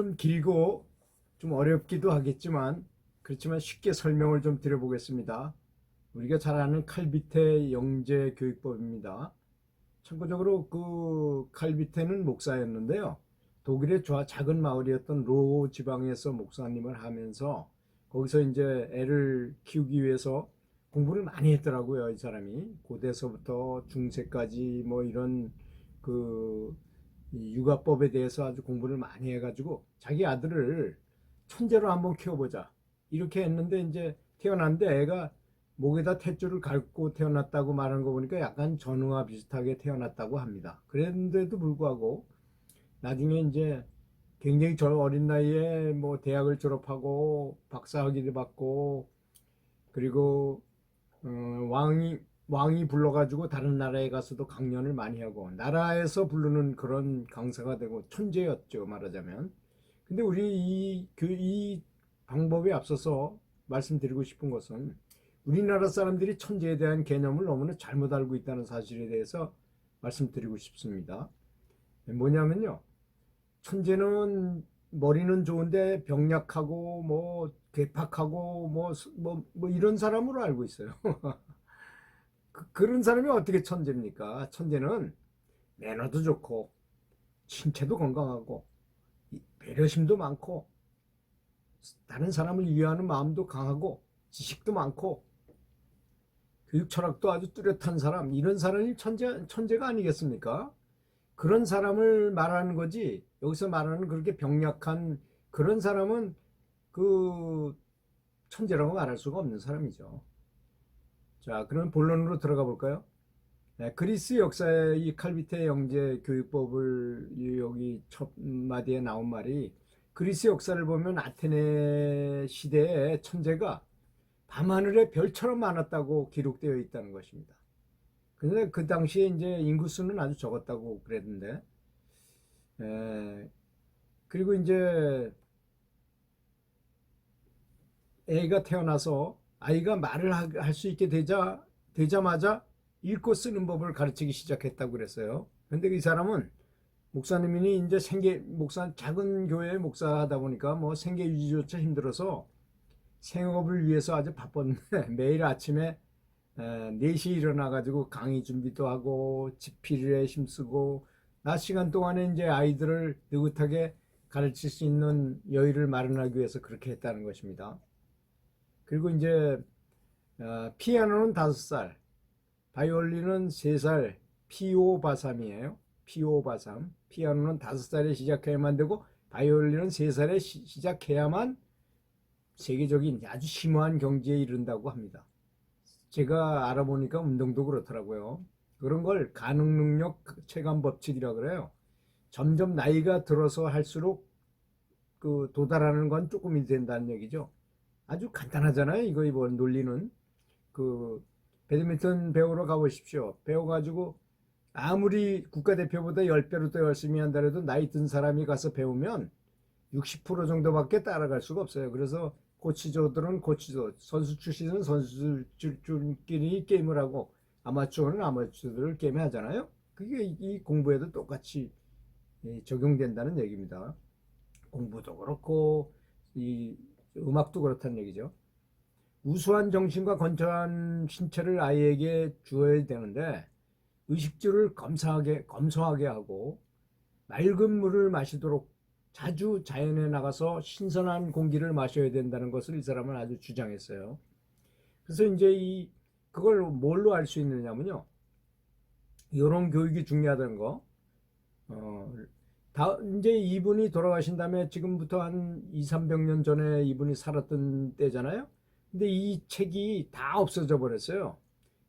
좀 길고 좀 어렵기도 하겠지만 그렇지만 쉽게 설명을 좀 드려보겠습니다. 우리가 잘 아는 칼비테 영재 교육법입니다. 참고적으로 그 칼비테는 목사였는데요. 독일의 좌- 작은 마을이었던 로 지방에서 목사님을 하면서 거기서 이제 애를 키우기 위해서 공부를 많이 했더라고요, 이 사람이. 고대서부터 중세까지 뭐 이런 그이 육아법에 대해서 아주 공부를 많이 해가지고 자기 아들을 천재로 한번 키워보자. 이렇게 했는데 이제 태어났는데 애가 목에다 탯줄을 갈고 태어났다고 말하는 거 보니까 약간 전우와 비슷하게 태어났다고 합니다. 그랬는데도 불구하고 나중에 이제 굉장히 저 어린 나이에 뭐 대학을 졸업하고 박사학위를 받고 그리고 어, 왕이 왕이 불러가지고 다른 나라에 가서도 강연을 많이 하고 나라에서 부르는 그런 강사가 되고 천재였죠 말하자면. 근데 우리 이, 그, 이 방법에 앞서서 말씀드리고 싶은 것은 우리나라 사람들이 천재에 대한 개념을 너무나 잘못 알고 있다는 사실에 대해서 말씀드리고 싶습니다. 뭐냐면요. 천재는 머리는 좋은데 병약하고 뭐 괴팍하고 뭐, 뭐, 뭐 이런 사람으로 알고 있어요. 그, 그런 사람이 어떻게 천재입니까? 천재는 매너도 좋고 신체도 건강하고 이 배려심도 많고 다른 사람을 이해하는 마음도 강하고 지식도 많고 교육 철학도 아주 뚜렷한 사람 이런 사람이 천재 천재가 아니겠습니까? 그런 사람을 말하는 거지 여기서 말하는 그렇게 병약한 그런 사람은 그 천재라고 말할 수가 없는 사람이죠. 자, 그럼 본론으로 들어가 볼까요? 네, 그리스 역사의 이 칼비테 영재 교육법을 이 여기 첫 마디에 나온 말이 그리스 역사를 보면 아테네 시대의 천재가 밤하늘에 별처럼 많았다고 기록되어 있다는 것입니다. 근데 그 당시에 이제 인구수는 아주 적었다고 그랬는데, 에, 그리고 이제 애가 태어나서 아이가 말을 할 수 있게 되자 되자마자 읽고 쓰는 법을 가르치기 시작했다고 그랬어요. 근데 이 사람은 목사님이 이제 생계 목사 작은 교회 목사하다 보니까 뭐 생계 유지조차 힘들어서 생업을 위해서 아주 바빴는데 매일 아침에 4시 일어나 가지고 강의 준비도 하고 집필에 힘쓰고 낮 시간 동안에 이제 아이들을 느긋하게 가르칠 수 있는 여유를 마련하기 위해서 그렇게 했다는 것입니다. 그리고 이제 어, 피아노는 다섯 살, 바이올린은 세 살, 피오 바삼이에요. 피오 바삼. 피아노는 다섯 살에 시작해야만 되고 바이올린은 세 살에 시, 시작해야만 세계적인 아주 심오한 경지에 이른다고 합니다. 제가 알아보니까 운동도 그렇더라고요. 그런 걸 가능 능력 체감 법칙이라 그래요. 점점 나이가 들어서 할수록 그 도달하는 건 조금이 된다는 얘기죠. 아주 간단하잖아요. 이거 이번 논리는 그 배드민턴 배우러 가보십시오. 배워가지고 아무리 국가대표보다 10배로 더 열심히 한다 해도 나이 든 사람이 가서 배우면 60% 정도밖에 따라갈 수가 없어요. 그래서 코치조들은 코치조, 선수 출신은 선수들끼리 게임을 하고 아마추어는 아마추어들 게임을 하잖아요. 그게 이 공부에도 똑같이 예, 적용된다는 얘기입니다. 공부도 그렇고 이 음악도 그렇다는 얘기죠. 우수한 정신과 건전한 신체를 아이에게 주어야 되는데 의식주를 검사하게 검소하게 하고 맑은 물을 마시도록 자주 자연에 나가서 신선한 공기를 마셔야 된다는 것을 이 사람은 아주 주장했어요. 그래서 이제 이 그걸 뭘로 알 수 있느냐면요. 이런 교육이 중요하다는 거. 어, 다 이제 이분이 돌아가신 다음에 지금부터 한 2, 300년 전에 이분이 살았던 때잖아요. 근데 이 책이 다 없어져 버렸어요.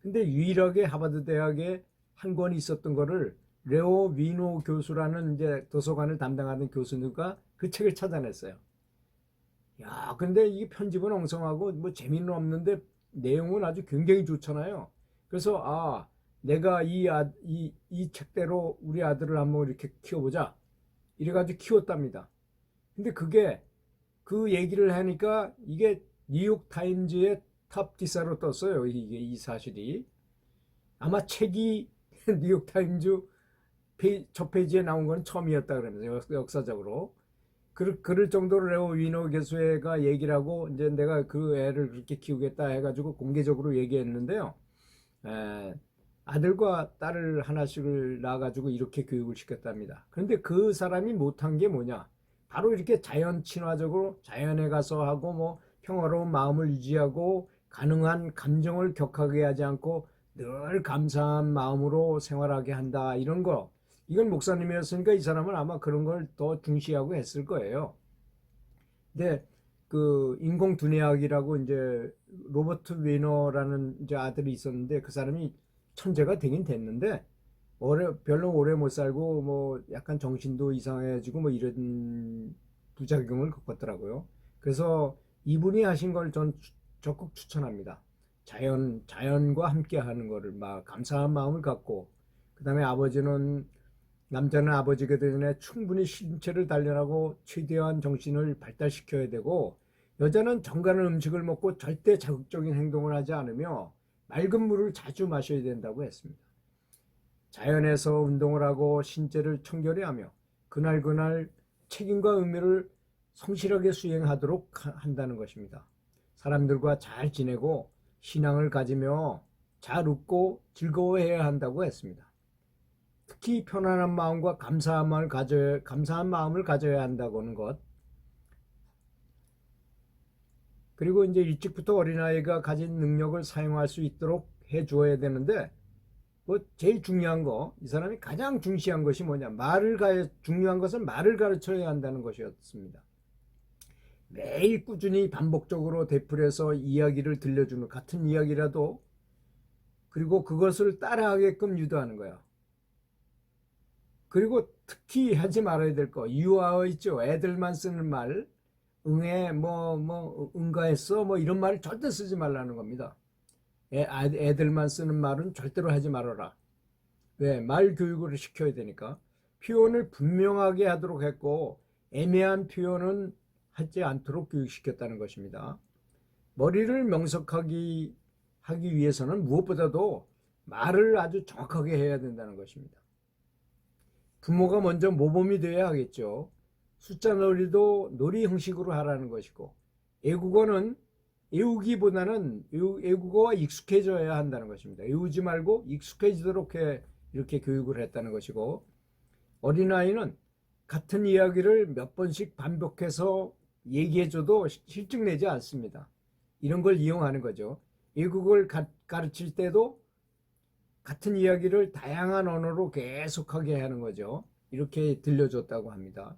근데 유일하게 하버드 대학에 한 권이 있었던 거를 레오 위노 교수라는 이제 도서관을 담당하는 교수가 그 책을 찾아냈어요. 야, 근데 이게 편집은 엉성하고 뭐 재미는 없는데 내용은 아주 굉장히 좋잖아요. 그래서 아, 내가 이, 아, 이, 이 책대로 우리 아들을 한번 이렇게 키워보자. 이래가지고 키웠답니다. 근데 그게 그 얘기를 하니까 이게 뉴욕 타임즈의 탑 기사로 떴어요. 이게 이 사실이 아마 책이 뉴욕 타임즈 첫 페이지에 나온 건 처음이었다 그러면서 역사적으로 그, 그럴 정도로 레오 위너 교수가 얘기를 하고 이제 내가 그 애를 그렇게 키우겠다 해가지고 공개적으로 얘기했는데요. 에, 아들과 딸을 하나씩을 낳아가지고 이렇게 교육을 시켰답니다. 그런데 그 사람이 못한 게 뭐냐? 바로 이렇게 자연 친화적으로 자연에 가서 하고 뭐 평화로운 마음을 유지하고 가능한 감정을 격하게 하지 않고 늘 감사한 마음으로 생활하게 한다 이런 거 이건 목사님이었으니까 이 사람은 아마 그런 걸 더 중시하고 했을 거예요. 근데 그 인공 두뇌학이라고 이제 로버트 위너라는 이제 아들이 있었는데 그 사람이 천재가 되긴 됐는데 오래 별로 오래 못 살고 뭐 약간 정신도 이상해지고 뭐 이런 부작용을 겪었더라고요. 그래서 이분이 하신 걸 전 적극 추천합니다. 자연 자연과 함께 하는 거를 막 감사한 마음을 갖고 그다음에 아버지는 남자는 아버지가 되기 전에 충분히 신체를 단련하고 최대한 정신을 발달시켜야 되고 여자는 정갈한 음식을 먹고 절대 자극적인 행동을 하지 않으며 맑은 물을 자주 마셔야 된다고 했습니다. 자연에서 운동을 하고 신체를 청결히 하며 그날그날 책임과 의무를 성실하게 수행하도록 하- 한다는 것입니다. 사람들과 잘 지내고 신앙을 가지며 잘 웃고 즐거워해야 한다고 했습니다. 특히 편안한 마음과 감사한 마음을 가져야, 감사한 마음을 가져야 한다고는 것. 그리고 이제 일찍부터 어린아이가 가진 능력을 사용할 수 있도록 해 주어야 되는데, 뭐 제일 중요한 거, 이 사람이 가장 중시한 것이 뭐냐? 말을 가, 중요한 것은 말을 가르쳐야 한다는 것이었습니다. 매일 꾸준히 반복적으로 되풀이해서 이야기를 들려주는 같은 이야기라도 그리고 그것을 따라하게끔 유도하는 거야. 그리고 특히 하지 말아야 될 거, 유아어 있죠. 애들만 쓰는 말, 응애, 뭐, 뭐, 응가했어, 뭐 이런 말을 절대 쓰지 말라는 겁니다. 애, 아- 애들만 쓰는 말은 절대로 하지 말아라. 왜? 말 교육을 시켜야 되니까. 표현을 분명하게 하도록 했고, 애매한 표현은 하지 않도록 교육시켰다는 것입니다. 머리를 명석하기 하기 위해서는 무엇보다도 말을 아주 정확하게 해야 된다는 것입니다. 부모가 먼저 모범이 되어야 하겠죠. 숫자 놀이도 놀이 형식으로 하라는 것이고, 애국어는 애우기보다는 애우- 애국어와 익숙해져야 한다는 것입니다. 애우지 말고 익숙해지도록 해 이렇게 교육을 했다는 것이고, 어린아이는 같은 이야기를 몇 번씩 반복해서 얘기해줘도 시- 실증내지 않습니다. 이런 걸 이용하는 거죠. 외국어를 가, 가르칠 때도 같은 이야기를 다양한 언어로 계속하게 하는 거죠. 이렇게 들려줬다고 합니다.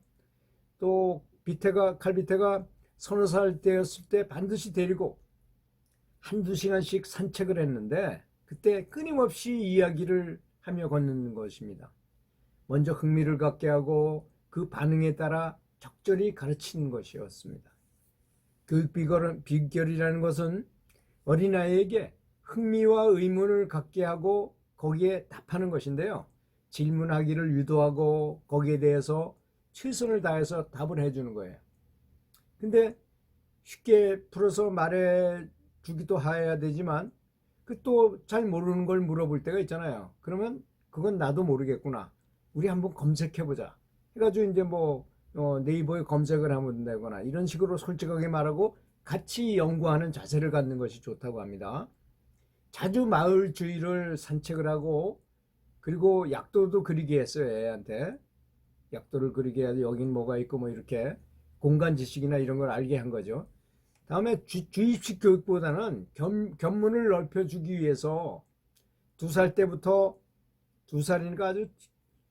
또 비태가 칼비태가 서너 살 때였을 때 반드시 데리고 한두 시간씩 산책을 했는데 그때 끊임없이 이야기를 하며 걷는 것입니다. 먼저 흥미를 갖게 하고 그 반응에 따라 적절히 가르치는 것이었습니다. 교육 비결이라는 것은 어린아이에게 흥미와 의문을 갖게 하고 거기에 답하는 것인데요. 질문하기를 유도하고 거기에 대해서 최선을 다해서 답을 해주는 거예요. 근데 쉽게 풀어서 말해 주기도 해야 되지만 그 또 잘 모르는 걸 물어볼 때가 있잖아요. 그러면 그건 나도 모르겠구나. 우리 한번 검색해 보자. 해가지고 이제 뭐 어, 네이버에 검색을 하면 되거나 이런 식으로 솔직하게 말하고 같이 연구하는 자세를 갖는 것이 좋다고 합니다. 자주 마을 주위를 산책을 하고 그리고 약도도 그리게 했어요 애한테 약도를 그리게 해서 여긴 뭐가 있고 뭐 이렇게 공간 지식이나 이런 걸 알게 한 거죠. 다음에 주, 주입식 교육보다는 겸, 견문을 넓혀주기 위해서 두 살 때부터 두 살이니까 아주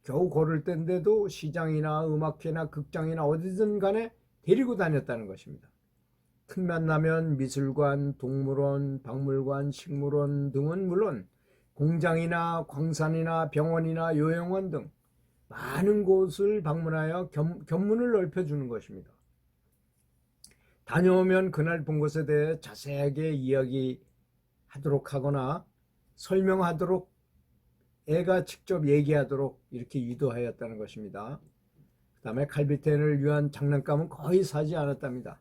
겨우 걸을 때인데도 시장이나 음악회나 극장이나 어디든 간에 데리고 다녔다는 것입니다. 틈만 나면 미술관, 동물원, 박물관, 식물원 등은 물론 공장이나 광산이나 병원이나 요양원 등 많은 곳을 방문하여 겸, 견문을 넓혀주는 것입니다. 다녀오면 그날 본 것에 대해 자세하게 이야기하도록 하거나 설명하도록 애가 직접 얘기하도록 이렇게 유도하였다는 것입니다. 그 다음에 칼비텐을 위한 장난감은 거의 사지 않았답니다.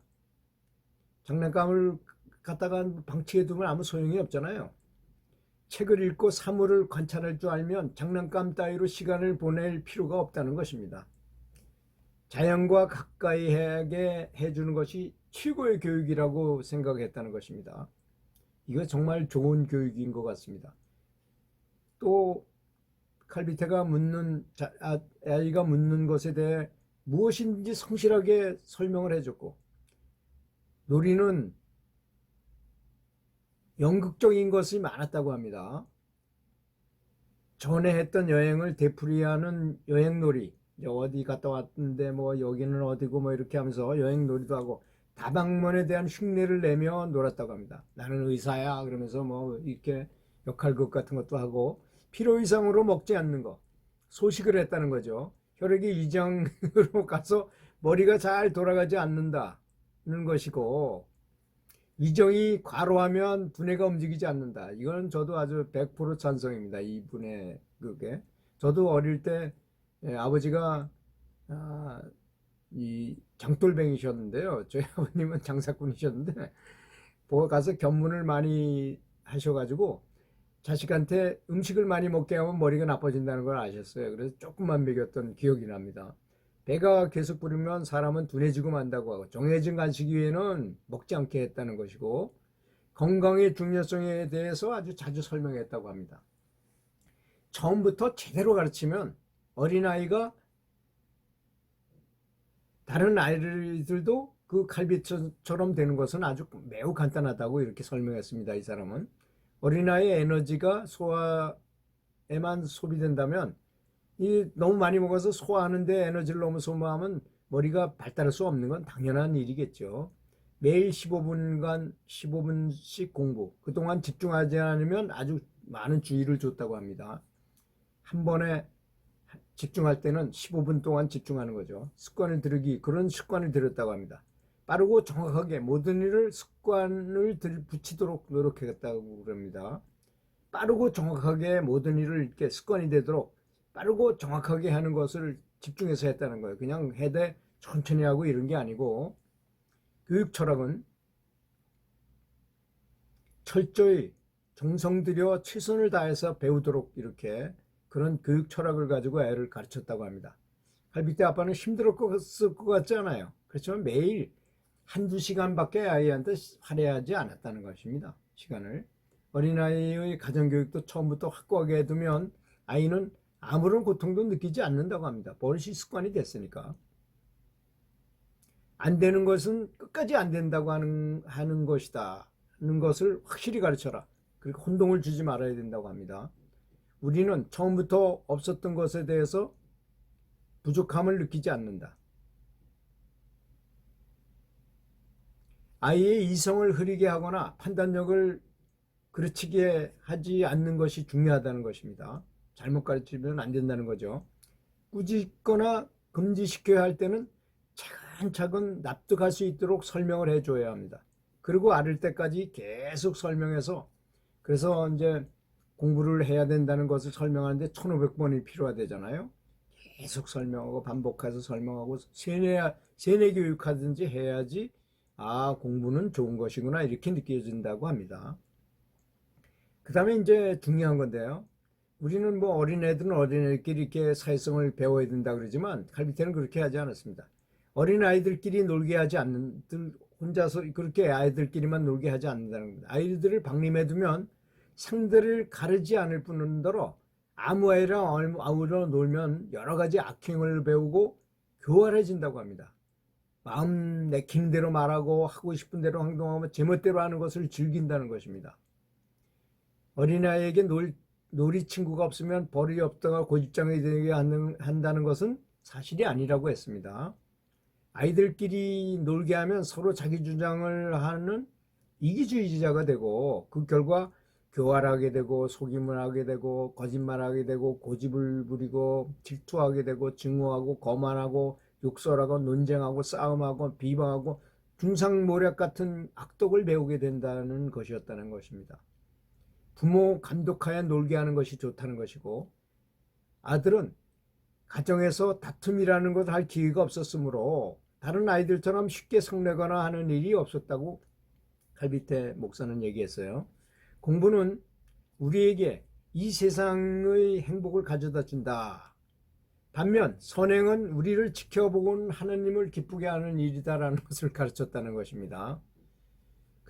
장난감을 갖다가 방치해 두면 아무 소용이 없잖아요. 책을 읽고 사물을 관찰할 줄 알면 장난감 따위로 시간을 보낼 필요가 없다는 것입니다. 자연과 가까이 하게 해주는 것이 최고의 교육이라고 생각했다는 것입니다. 이거 정말 좋은 교육인 것 같습니다. 또 칼비테가 묻는 자, 아, 아이가 묻는 것에 대해 무엇인지 성실하게 설명을 해줬고 놀이는 연극적인 것이 많았다고 합니다. 전에 했던 여행을 되풀이하는 여행놀이 어디 갔다 왔는데 뭐 여기는 어디고 뭐 이렇게 하면서 여행놀이도 하고 다방면에 대한 흉내를 내며 놀았다고 합니다. 나는 의사야 그러면서 뭐 이렇게 역할극 같은 것도 하고 필요 이상으로 먹지 않는 거 소식을 했다는 거죠. 혈액이 이장으로 가서 머리가 잘 돌아가지 않는다는 것이고 위정이 과로하면 두뇌가 움직이지 않는다. 이건 저도 아주 100% 찬성입니다. 이분의 그게. 저도 어릴 때 예, 아버지가 아, 이 장돌뱅이셨는데요. 저희 아버님은 장사꾼이셨는데 보고 가서 견문을 많이 하셔가지고 자식한테 음식을 많이 먹게 하면 머리가 나빠진다는 걸 아셨어요. 그래서 조금만 먹였던 기억이 납니다. 배가 계속 부르면 사람은 둔해지고 만다고 하고 정해진 간식 위에는 먹지 않게 했다는 것이고 건강의 중요성에 대해서 아주 자주 설명했다고 합니다. 처음부터 제대로 가르치면 어린아이가 다른 아이들도 그 칼비처럼 되는 것은 아주 매우 간단하다고 이렇게 설명했습니다. 이 사람은 어린아이의 에너지가 소화에만 소비된다면 이 너무 많이 먹어서 소화하는데 에너지를 너무 소모하면 머리가 발달할 수 없는 건 당연한 일이겠죠. 매일 15분간 15분씩 공부. 그동안 집중하지 않으면 아주 많은 주의를 줬다고 합니다. 한 번에 집중할 때는 15분 동안 집중하는 거죠. 습관을 들이기 그런 습관을 들였다고 합니다. 빠르고 정확하게 모든 일을 습관을 들, 붙이도록 노력하겠다고 그럽니다. 빠르고 정확하게 모든 일을 이렇게 습관이 되도록 빠르고 정확하게 하는 것을 집중해서 했다는 거예요. 그냥 해대 천천히 하고 이런 게 아니고 교육 철학은 철저히 정성 들여 최선을 다해서 배우도록 이렇게 그런 교육 철학을 가지고 애를 가르쳤다고 합니다. 할비때 아빠는 힘들었을 것 같지 않아요. 그렇지만 매일 한두 시간밖에 아이한테 할애하지 않았다는 것입니다. 시간을. 어린아이의 가정교육도 처음부터 확고하게 해두면 아이는 아무런 고통도 느끼지 않는다고 합니다. 버릇이 습관이 됐으니까. 안 되는 것은 끝까지 안 된다고 하는, 하는 것이다. 하는 것을 확실히 가르쳐라. 그리고 혼동을 주지 말아야 된다고 합니다. 우리는 처음부터 없었던 것에 대해서 부족함을 느끼지 않는다. 아이의 이성을 흐리게 하거나 판단력을 그르치게 하지 않는 것이 중요하다는 것입니다. 잘못 가르치면 안 된다는 거죠. 꾸짖거나 금지시켜야 할 때는 차근차근 납득할 수 있도록 설명을 해줘야 합니다. 그리고 아를 때까지 계속 설명해서 그래서 이제 공부를 해야 된다는 것을 설명하는데 1500번이 필요하대잖아요. 계속 설명하고 반복해서 설명하고 세뇌, 세뇌 교육하든지 해야지 아 공부는 좋은 것이구나 이렇게 느껴진다고 합니다. 그 다음에 이제 중요한 건데요. 우리는 뭐 어린애들은 어린애들끼리 이렇게 사회성을 배워야 된다 그러지만 칼비테는 그렇게 하지 않았습니다. 어린아이들끼리 놀게 하지 않는, 혼자서 그렇게 아이들끼리만 놀게 하지 않는다는 겁니다. 아이들을 방림해 두면 상대를 가르지 않을 뿐더러 아무 아이랑 아무로 놀면 여러 가지 악행을 배우고 교활해진다고 합니다. 마음 내키는 대로 말하고 하고 싶은 대로 행동하면 제멋대로 하는 것을 즐긴다는 것입니다. 어린아이에게 놀, 놀이 친구가 없으면 벌이 없다가 고집장이 되게 하는, 한다는 것은 사실이 아니라고 했습니다. 아이들끼리 놀게 하면 서로 자기 주장을 하는 이기주의자가 되고 그 결과 교활하게 되고 속임을 하게 되고 거짓말하게 되고 고집을 부리고 질투하게 되고 증오하고 거만하고 욕설하고 논쟁하고 싸움하고 비방하고 중상모략 같은 악독을 배우게 된다는 것이었다는 것입니다. 부모 감독하에 놀게 하는 것이 좋다는 것이고 아들은 가정에서 다툼이라는 것을 할 기회가 없었으므로 다른 아이들처럼 쉽게 성내거나 하는 일이 없었다고 칼비테 목사는 얘기했어요. 공부는 우리에게 이 세상의 행복을 가져다 준다. 반면 선행은 우리를 지켜보고는 하나님을 기쁘게 하는 일이다라는 것을 가르쳤다는 것입니다.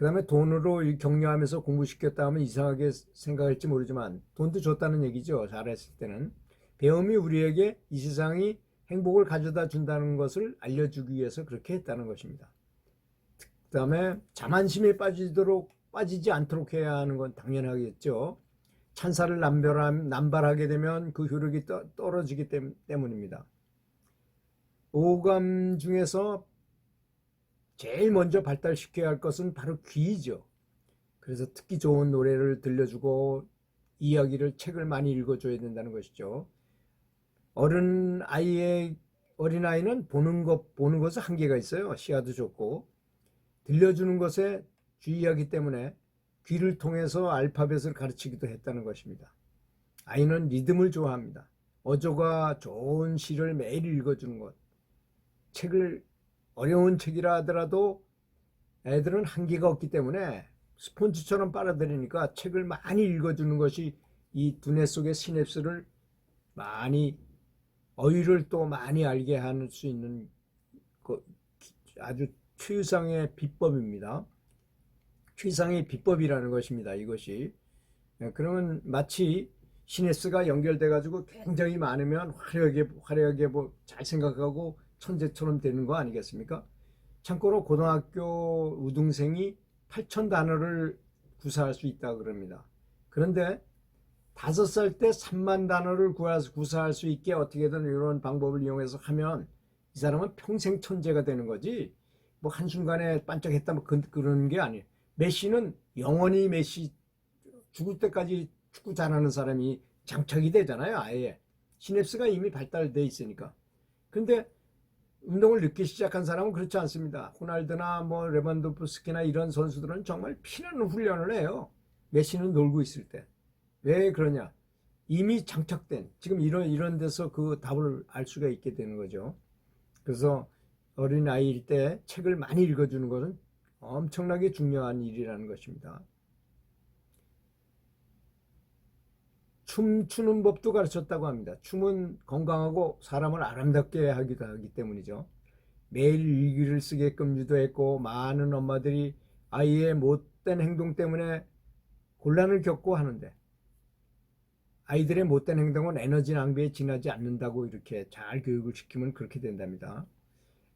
그 다음에 돈으로 이 격려하면서 공부시켰다 하면 이상하게 생각할지 모르지만 돈도 줬다는 얘기죠. 잘했을 때는. 배움이 우리에게 이 세상이 행복을 가져다 준다는 것을 알려주기 위해서 그렇게 했다는 것입니다. 그 다음에 자만심에 빠지도록 빠지지 않도록 해야 하는 건 당연하겠죠. 찬사를 남발함, 남발하게 되면 그 효력이 떠, 떨어지기 때문, 때문입니다. 오감 중에서 제일 먼저 발달시켜야 할 것은 바로 귀이죠. 그래서 듣기 좋은 노래를 들려주고 이야기를 책을 많이 읽어줘야 된다는 것이죠. 어른 아이의 어린 아이는 보는 것 보는 것에 한계가 있어요. 시야도 좋고 들려주는 것에 주의하기 때문에 귀를 통해서 알파벳을 가르치기도 했다는 것입니다. 아이는 리듬을 좋아합니다. 어조가 좋은 시를 매일 읽어주는 것. 책을 어려운 책이라 하더라도 애들은 한계가 없기 때문에 스폰지처럼 빨아들이니까 책을 많이 읽어주는 것이 이 두뇌 속의 시냅스를 많이 어휘를 또 많이 알게 할 수 있는 그 아주 최상의 비법입니다. 최상의 비법이라는 것입니다. 이것이 예, 그러면 마치 시냅스가 연결돼 가지고 굉장히 많으면 화려하게 화려하게 뭐 잘 생각하고 천재처럼 되는 거 아니겠습니까? 참고로 고등학교 우등생이 8천 단어를 구사할 수 있다 그럽니다. 그런데 다섯 살때 3만 단어를 구사할 수 있게 어떻게든 이런 방법을 이용해서 하면 이 사람은 평생 천재가 되는 거지 뭐 한순간에 반짝했다 뭐 그런 게 아니에요. 메시는 영원히 메시 죽을 때까지 축구 잘하는 사람이 장착이 되잖아요. 아예 시냅스가 이미 발달돼 있으니까. 근데 운동을 늦게 시작한 사람은 그렇지 않습니다. 호날드나 뭐 레반도프스키나 이런 선수들은 정말 피나는 훈련을 해요. 메시는 놀고 있을 때. 왜 그러냐? 이미 장착된 지금 이런 이런 데서 그 답을 알 수가 있게 되는 거죠. 그래서 어린 아이일 때 책을 많이 읽어주는 것은 엄청나게 중요한 일이라는 것입니다. 춤추는 법도 가르쳤다고 합니다. 춤은 건강하고 사람을 아름답게 하기도 하기 때문이죠. 매일 일기를 쓰게끔 유도했고 많은 엄마들이 아이의 못된 행동 때문에 곤란을 겪고 하는데 아이들의 못된 행동은 에너지 낭비에 지나지 않는다고 이렇게 잘 교육을 시키면 그렇게 된답니다.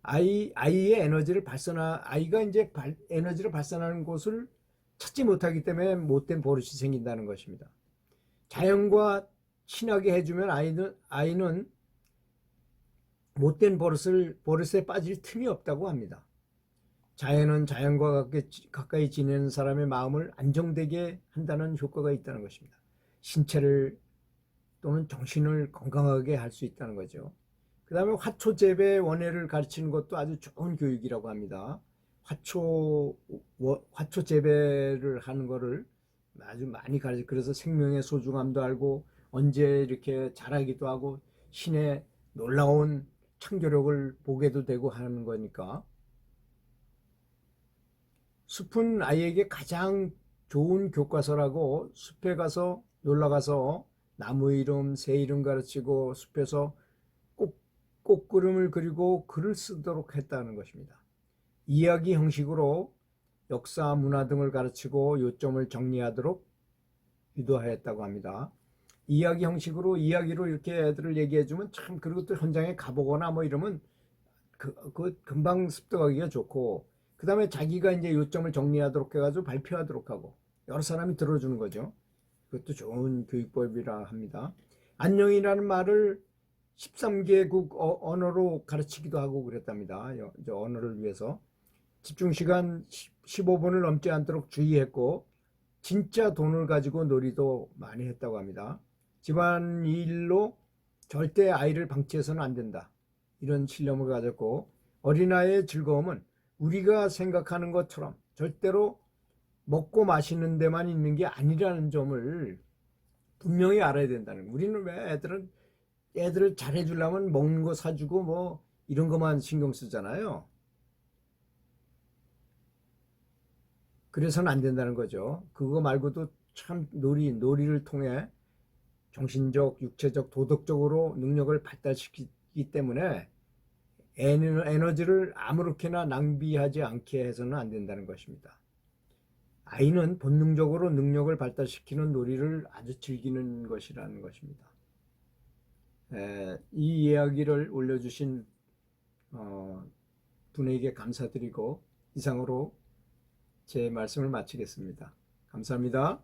아이 아이의 에너지를 발산하 아이가 이제 발, 에너지를 발산하는 곳을 찾지 못하기 때문에 못된 버릇이 생긴다는 것입니다. 자연과 친하게 해주면 아이는 아이는 못된 버릇을 버릇에 빠질 틈이 없다고 합니다. 자연은 자연과 가까이, 지내는 사람의 마음을 안정되게 한다는 효과가 있다는 것입니다. 신체를 또는 정신을 건강하게 할 수 있다는 거죠. 그 다음에 화초 재배 원해를 가르치는 것도 아주 좋은 교육이라고 합니다. 화초, 화초 재배를 하는 거를 아주 많이 가르쳐. 그래서 생명의 소중함도 알고 언제 이렇게 자라기도 하고 신의 놀라운 창조력을 보게도 되고 하는 거니까. 숲은 아이에게 가장 좋은 교과서라고 숲에 가서 놀러 가서 나무 이름, 새 이름 가르치고 숲에서 꽃구름을 그리고 글을 쓰도록 했다는 것입니다. 이야기 형식으로 역사, 문화 등을 가르치고 요점을 정리하도록 유도하였다고 합니다. 이야기 형식으로 이야기로 이렇게 애들을 얘기해주면 참 그리고 또 현장에 가보거나 뭐 이러면 그, 그 금방 습득하기가 좋고 그 다음에 자기가 이제 요점을 정리하도록 해가지고 발표하도록 하고 여러 사람이 들어주는 거죠. 그것도 좋은 교육법이라 합니다. 안녕이라는 말을 13개국 어, 언어로 가르치기도 하고 그랬답니다. 언어를 위해서. 집중 시간 15분을 넘지 않도록 주의했고, 진짜 돈을 가지고 놀이도 많이 했다고 합니다. 집안 일로 절대 아이를 방치해서는 안 된다. 이런 신념을 가졌고, 어린아이의 즐거움은 우리가 생각하는 것처럼 절대로 먹고 마시는 데만 있는 게 아니라는 점을 분명히 알아야 된다는. 우리는 왜 애들은 애들을 잘해주려면 먹는 거 사주고 뭐 이런 것만 신경 쓰잖아요. 그래서는 안 된다는 거죠. 그거 말고도 참 놀이, 놀이를 통해 정신적, 육체적, 도덕적으로 능력을 발달시키기 때문에 에너- 에너지를 아무렇게나 낭비하지 않게 해서는 안 된다는 것입니다. 아이는 본능적으로 능력을 발달시키는 놀이를 아주 즐기는 것이라는 것입니다. 에, 이 이야기를 올려주신 어, 분에게 감사드리고 이상으로 제 말씀을 마치겠습니다. 감사합니다.